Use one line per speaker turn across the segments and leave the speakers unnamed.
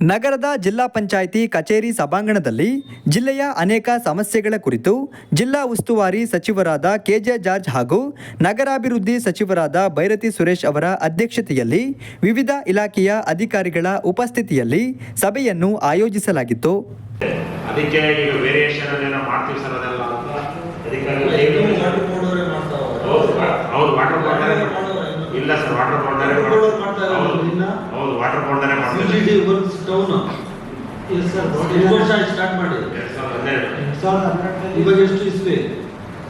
ನಗರದ ಜಿಲ್ಲಾ ಪಂಚಾಯಿತಿ ಕಚೇರಿ ಸಭಾಂಗಣದಲ್ಲಿ ಜಿಲ್ಲೆಯ ಅನೇಕ ಸಮಸ್ಯೆಗಳ ಕುರಿತು ಜಿಲ್ಲಾ ಉಸ್ತುವಾರಿ ಸಚಿವರಾದ ಕೆಜೆ ಜಾರ್ಜ್ ಹಾಗೂ ನಗರಾಭಿವೃದ್ಧಿ ಸಚಿವರಾದ ಭೈರತಿ ಸುರೇಶ್ ಅವರ ಅಧ್ಯಕ್ಷತೆಯಲ್ಲಿ ವಿವಿಧ ಇಲಾಖೆಯ ಅಧಿಕಾರಿಗಳ ಉಪಸ್ಥಿತಿಯಲ್ಲಿ ಸಭೆಯನ್ನು ಆಯೋಜಿಸಲಾಗಿತ್ತು.
ಇಲ್ಲ ಸರ್ ವಾಟರ್ ಬೋರ್ಡರೇ
ವಾಟರ್ ಟೌನ್.
ಎಸ್ ಸರ್
ಎಷ್ಟು ವರ್ಷ ಆಯ್ತು ಸ್ಟಾರ್ಟ್ ಮಾಡಿ
ಸಾವಿರದ ಹನ್ನೆರಡು
ಇವಾಗ ಎಷ್ಟು ಇಸ್ವಿ?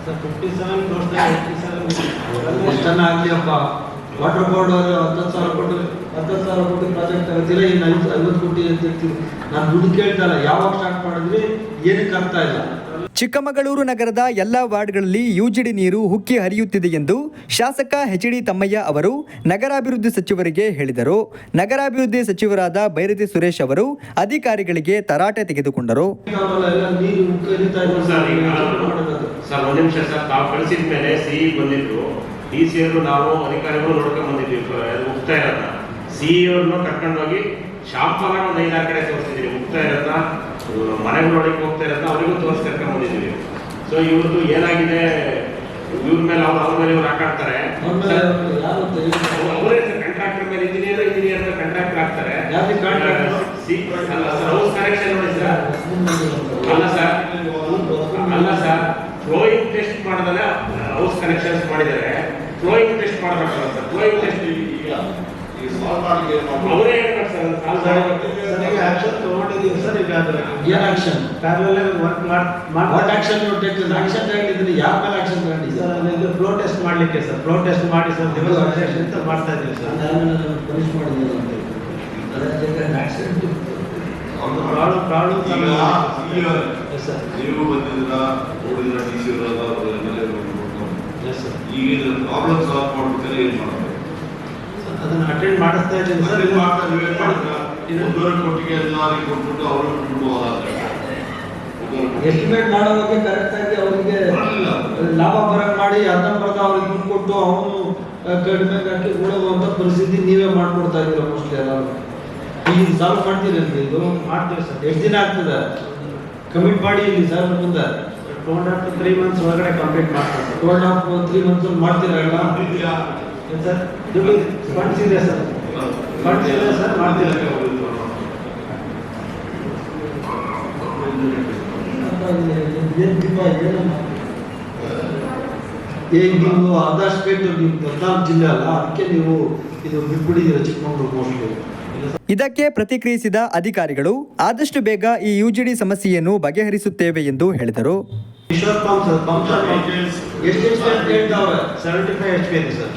Sir fifty seven cross eighty seven
ಎಷ್ಟು ಆಗಲಿ ಆಗ್ಲಿಯಪ್ಪ ವಾಟರ್ ಬೋರ್ಡ್ ಅವರು ಹತ್ತತ್ತು ಸಾವಿರ ಕೊಟ್ಟು ಹತ್ತತ್ತು ಸಾವಿರ ಕೊಟ್ಟು ಪ್ರಾಜೆಕ್ಟ್ ಆಗುತ್ತಿಲ್ಲ ಇನ್ನು ಐದು ಐವತ್ತು ಕೋಟಿ ಅಂತ ಇರ್ತೀವಿ ನಾನು ದುಡ್ಡು ಕೇಳ್ತಾ ಇಲ್ಲ. ಯಾವಾಗ ಸ್ಟಾರ್ಟ್ ಮಾಡಿದ್ರಿ? ಏನಕ್ಕೆ ಆಗ್ತಾ ಇಲ್ಲ?
ಚಿಕ್ಕಮಗಳೂರು ನಗರದ ಎಲ್ಲ ವಾರ್ಡ್ಗಳಲ್ಲಿ ಯುಜಿಡಿ ನೀರು ಹುಕ್ಕಿ ಹರಿಯುತ್ತಿದೆ ಎಂದು ಶಾಸಕ ಎಚ್ ಡಿ ತಮ್ಮಯ್ಯ ಅವರು ನಗರಾಭಿವೃದ್ಧಿ ಸಚಿವರಿಗೆ ಹೇಳಿದರು. ನಗರಾಭಿವೃದ್ಧಿ ಸಚಿವರಾದ ಭೈರತಿ ಸುರೇಶ್ ಅವರು ಅಧಿಕಾರಿಗಳಿಗೆ ತರಾಟೆ ತೆಗೆದುಕೊಂಡರು.
ಕಾಲಲ್ಲ ಎಲ್ಲ ನೀರು ಉಕ್ಕ ಹರಿತಾ ಇದೆ
ಸರ್ ಈಗ
ಮಾಡೋದು.
ಸರ್ ಒಂದ್ ನಿಮಿಷ ಸರ್, ತಾವು ಕಳಿಸಿದ ಮೇಲೆ ಸಿ ಬಂದಿದ್ರು. ಡಿ ಸಿ ಅವರು ನಾವು ಅಧಿಕಾರಿಗಳು ನೋಡ್ಕೊಂಡ್ ಬಂದಿದ್ವಿ ಮುಕ್ತ ಇರೋದನ್ನ ಸಿ ಅವ್ರನ್ನ ಕರ್ಕೊಂಡು ಹೋಗಿ ಶಾಪ್ ಅಲ್ಲ ಒಂದು ಐದಾರು ಕಡೆ ಮುಕ್ತ ಮನೆಗಳು ನೋಡಕ್ಕೆ ಹೋಗ್ತಾ ಇರೋದನ್ನ ಅವರಿಗೂ ತೋರಿಸಿ ಕರ್ಕೊಂಡು ಬಂದಿದ್ದೀವಿ. ಸೊ ಇವ್ರದ್ದು ಏನಾಗಿದೆ? ಇವ್ರ ಮೇಲೆ ಅವ್ರು ಅವ್ರ ಮೇಲೆ ಇವ್ರು ಹಾಕಾಡ್ತಾರೆ.
ಅವ್ರ
ಕಾಂಟ್ರಾಕ್ಟರ್ ಮೇಲೆ ಇಂಜಿನಿಯರ್ ಇಂಜಿನಿಯರ್ ಕಾಂಟ್ರಾಕ್ಟರ್ ಆಗ್ತಾರೆ ಅಲ್ಲ ಸರ್ ಹೌಸ್ ಕನೆಕ್ಷನ್ ನೋಡಿ ಸರ್ ಅಲ್ಲ ಸರ್ ಅಲ್ಲ ಸರ್ ಫ್ಲೋಯಿಂಗ್ ಟೆಸ್ಟ್ ಮಾಡಿದ್ರೆ ಹೌಸ್ ಕನೆಕ್ಷನ್ಸ್ ಮಾಡಿದ್ದಾರೆ. ಫ್ಲೋಯಿಂಗ್ ಟೆಸ್ಟ್ ಮಾಡಬೇಕಲ್ಲ ಸರ್ ಫ್ಲೋಯಿಂಗ್ ಟೆಸ್ಟ್ ಅವರೇ ಹೇಳ್ಬೇಕು ಸರ್
ಆಕ್ಷನ್ ತಗೊಂಡಿದ್ದೀವಿ ಸರ್ ಅದ್ರ
ಏನ್ ಆಕ್ಷನ್
ಪ್ಯಾರಲಲ್ ವರ್ಕ್ ಮಾಡ್
ವಾಟ್
ಮಾಡಿ
ಆಕ್ಷನ್ ಟೇಕನ್ ಆಕ್ಷನ್ ತಗೊಂಡಿದ್ರಿ ಯಾವ ಮೇಲೆ ಆಕ್ಷನ್
ಸರ್
ತಗೊಂಡಿದ್ದೀರಾ
ಅದು ಫ್ಲೋ ಟೆಸ್ಟ್ ಮಾಡ್ಲಿಕ್ಕೆ ಸರ್ ಫ್ಲೋ ಟೆಸ್ಟ್ ಮಾಡಿ ಸರ್ ಅಂತ ಮಾಡ್ತಾ ಇದ್ದೀವಿ ಸರ್
ಪನಿಷ್ ಮಾಡಿದ್ದೀರಾ ಅಂತ. ಆಕ್ಸಿಡೆಂಟ್
ಒಂದು ಪ್ರಾಬ್ಲಮ್ ಪ್ರಾಬ್ಲಮ್ ಸರ್
ನೀವು ಬಂದಿದ್ರ ನೋಡಿದ್ರ ಡಿ ಸಿ
ಎಸ್ ಸರ್
ಈಗ ಪ್ರಾಬ್ಲಮ್ ಸಾಲ್ವ್ ಮಾಡ್ಬೇಕಾದ್ರೆ ಏನು ಮಾಡಬೇಕು?
ಅದನ್ನ ಅಟೆಂಡ್ ಮಾಡಿಸ್ತಾ ಇದ್ದೀನಿ ಸರ್
ಸರಿ ಮಾಡ್ತಾ ನೀವೇನ್ ಮಾಡ್ತೀರಾ?
ಇದು-
ಒಂದೂವರೆ ಕೋಟಿಗೆ ಎಲ್ಲರಿಗೆ ಕೊಟ್ಬಿಟ್ಟು ಅವರು ಬಿಡ್ಬೋದಾದ್ರೆ
ಎಸ್ಟಿಮೇಟ್ ಮಾಡೋದಕ್ಕೆ ಕರೆಕ್ಟ್ ಆಗಿ ಅವರಿಗೆ ಲಾಭ ಬರಕ್ ಮಾಡಿ ಅರ್ಧಂಬರ್ಧ ಅವ್ರಿಗೆ ದುಡ್ಡು ಕೊಟ್ಟು ಅವನು ಕಡಿಮೆ ಹಾಕಿ ಉಳುವಂತ ಪರಿಸ್ಥಿತಿ ನೀವೇ ಮಾಡ್ಕೊಡ್ತಾ ಇದ್ದೀರ ಮೋಸ್ಟ್ಲಿ ಎಲ್ಲರೂ? ಈಗ ಸಾಲ್ವ್ ಮಾಡ್ತೀರೇನ್ರಿ ಇದು
ಮಾಡ್ತೀವಿ ಸರ್.
ಎಷ್ಟು ದಿನ ಆಗ್ತದೆ? ಕಮಿಟ್ ಮಾಡಿ ಇಲ್ಲಿ ಸರ್ ಮುಂದೆ.
Two and half three months ಒಳಗಡೆ ಕಂಪ್ಲೀಟ್ ಮಾಡ್ತೀವಿ sir.
Two and half three months ಮಾಡ್ತೀರಾ?
ಏನ್ ಸರ್? ದುಡ್ಡು ಫಂಡ್ಸ್ ಇದೆ ಸರ್. ಫಂಡ್ಸ್ ಇದೆ ಸರ್
ಈಗ ನೀವು ಆದಷ್ಟು ನೀವು ಜಿಲ್ಲೆ ಅಲ್ಲ ಅದಕ್ಕೆ ನೀವು ಇದು ಬಿಟ್ಬಿಟ್ಟಿದ್ದೀರ ಚಿಕ್ಕಮಗಳೂರು ಮೋಸ್ಟ್ಲಿ
ಇದಕ್ಕೆ ಪ್ರತಿಕ್ರಿಯಿಸಿದ ಅಧಿಕಾರಿಗಳು ಆದಷ್ಟು ಬೇಗ ಈ ಯುಜಿಡಿ ಸಮಸ್ಯೆಯನ್ನು ಬಗೆಹರಿಸುತ್ತೇವೆ ಎಂದು ಹೇಳಿದರು.
ಎಷ್ಟು
ಎಚ್ ಪಿ ಸರ್.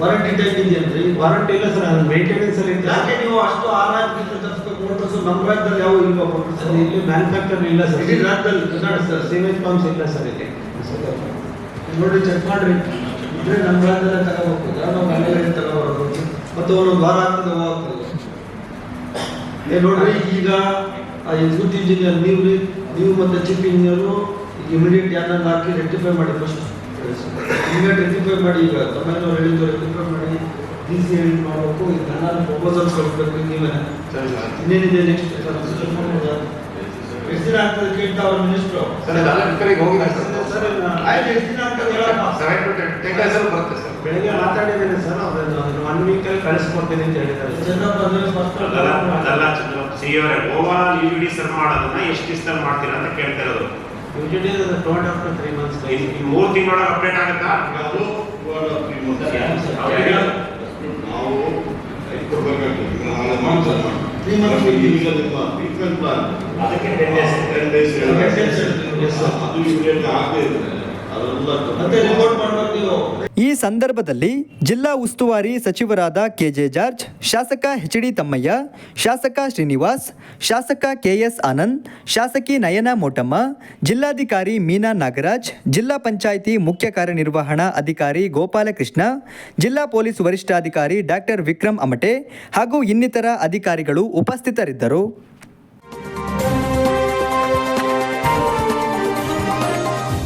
ವಾರಂಟಿ ಇದೆ ಇದೆಯನ್ರಿ
ವಾರಂಟಿ ಇಲ್ಲ ಸರ್ ಅದು ಮೇಂಟೆನೆನ್ಸ್ ಅಲ್ಲಿ
ಯಾಕೆ ನೀವು ಅಷ್ಟು ಆ ರಾಜ್ಯದಿಂದ ತರಿಸ್ಬೇಕು ಮೋಟರ್ಸ್ ನಮ್ಮ ರಾಜ್ಯದಲ್ಲಿ ಯಾವ ಇಲ್ಲ ಮೋಟರ್ಸ್
ಸರ್. ಇಲ್ಲಿ ಮ್ಯಾನುಫ್ಯಾಕ್ಚರ್ ಇಲ್ಲ ಸರ್.
ಇಡೀ ರಾಜ್ಯದಲ್ಲಿ ಕರ್ನಾಟಕ ಸರ್.
ಸಿಮೆಂಟ್ ಪಂಪ್ಸ್ ಇಲ್ಲ ಸರ್ ಇಲ್ಲಿ.
ನೋಡಿ ಚೆಕ್ ಮಾಡ್ರಿ. ಇದ್ರೆ ನಮ್ಮ ರಾಜ್ಯದಲ್ಲಿ ತಗೋಬೇಕು ನಾವು ಮನೆಯಲ್ಲಿ ತಗೋಬಾರ್ದು ಮತ್ತು ಒಂದೊಂದು ವಾರ ಆಗ್ತದೆ ಹೋಗ್ತದೆ ಏ ನೋಡ್ರಿ ಈಗ ಎಕ್ಸಿಕ್ಯೂಟಿವ್ ಇಂಜಿನಿಯರ್ ನೀವು ರೀ ನೀವು ಮತ್ತೆ ಚೀಫ್ ಇಂಜಿನಿಯರು ಇಮಿಡಿಯೇಟ್ ಯಾರನ್ನ ಹಾಕಿ ರೆಕ್ಟಿಫೈ ಮಾಡಿ ಫಸ್ಟ್ ರೆಕ್ಟಿಫೈ ಮಾಡಿ ಈಗ ಹೇಳಿದ್ದು ರೆಕ್ಟಿಫೈ ಮಾಡಿ ಡಿ ಸಿ ಹೇಳಿ ಮಾಡಬೇಕು ಈಗ ನಾನು ಪ್ರಪೋಸಲ್ಸ್ ಕೊಡ್ಬೇಕು ನೀವೇ ಇನ್ನೇನಿದೆ ನೆಕ್ಸ್ಟ್ ಎಷ್ಟು ದಿನ ಆಗ್ತದೆ ಕೇಳ್ತಾವ್ರ ಮಿನಿಸ್ಟ್ರು
ಸರ್
ಆಯ್ತು ಎಷ್ಟು ದಿನ ಆಗ್ತದೆ ಹೇಳಪ್ಪ
ಬೆಳಗ್ಗೆ ಮಾತಾಡಿದ್ದೀನಿ ಸರ್ ಅದನ್ನು ಒನ್ ವೀಕಲ್ಲಿ ಕಳಿಸ್ಕೊಡ್ತೀನಿ ಅಂತ ಹೇಳಿದ್ದಾರೆ ಸರ್.
ಅದಲ್ಲ ಅದಲ್ಲ ಸಿ ಅವರೇ ಓವರ್ ಯು ಡಿ ಸರ್ ಮಾಡೋದನ್ನ ಎಷ್ಟು ದಿವಸದಲ್ಲಿ ಮಾಡ್ತೀರಾ ಅಂತ ಕೇಳ್ತಾ ಇರೋದು
ಮಂತ್ಸ್
ಈ ಈ ಮೂರು ತಿಂಗಳೊಳಗೆ ಅಪ್ಡೇಟ್ ಆಗುತ್ತಾ?
ಅದು. ನಾವು ನಮಗೆ ಈಗ ನಿಮ್ಮ
ಅದಕ್ಕೆ ಟೆನ್ ಡೇಸ್
Ten
ಡೇಸ್.
ಅದು ಇಮಿಡಿಯೇಟ್ ಆಗದೆ ಅದೆಲ್ಲ
ಮತ್ತೆ ರಿಪೋರ್ಟ್ ಮಾಡ್ಬೇಕು ನೀವು.
ಸಂದರ್ಭದಲ್ಲಿ ಜಿಲ್ಲಾ ಉಸ್ತುವಾರಿ ಸಚಿವರಾದ ಕೆಜೆ ಜಾರ್ಜ್, ಶಾಸಕ ಎಚ್ ಡಿ ತಮ್ಮಯ್ಯ, ಶಾಸಕ ಶ್ರೀನಿವಾಸ್, ಶಾಸಕ ಕೆಎಸ್ ಆನಂದ್, ಶಾಸಕಿ ನಯನ ಮೋಟಮ್ಮ, ಜಿಲ್ಲಾಧಿಕಾರಿ ಮೀನಾ ನಾಗರಾಜ್, ಜಿಲ್ಲಾ ಪಂಚಾಯಿತಿ ಮುಖ್ಯ ಕಾರ್ಯನಿರ್ವಹಣಾ ಅಧಿಕಾರಿ ಗೋಪಾಲಕೃಷ್ಣ, ಜಿಲ್ಲಾ ಪೊಲೀಸ್ ವರಿಷ್ಠಾಧಿಕಾರಿ ಡಾಕ್ಟರ್ ವಿಕ್ರಮ್ ಅಮಟೆ ಹಾಗೂ ಇನ್ನಿತರ ಅಧಿಕಾರಿಗಳು ಉಪಸ್ಥಿತರಿದ್ದರು.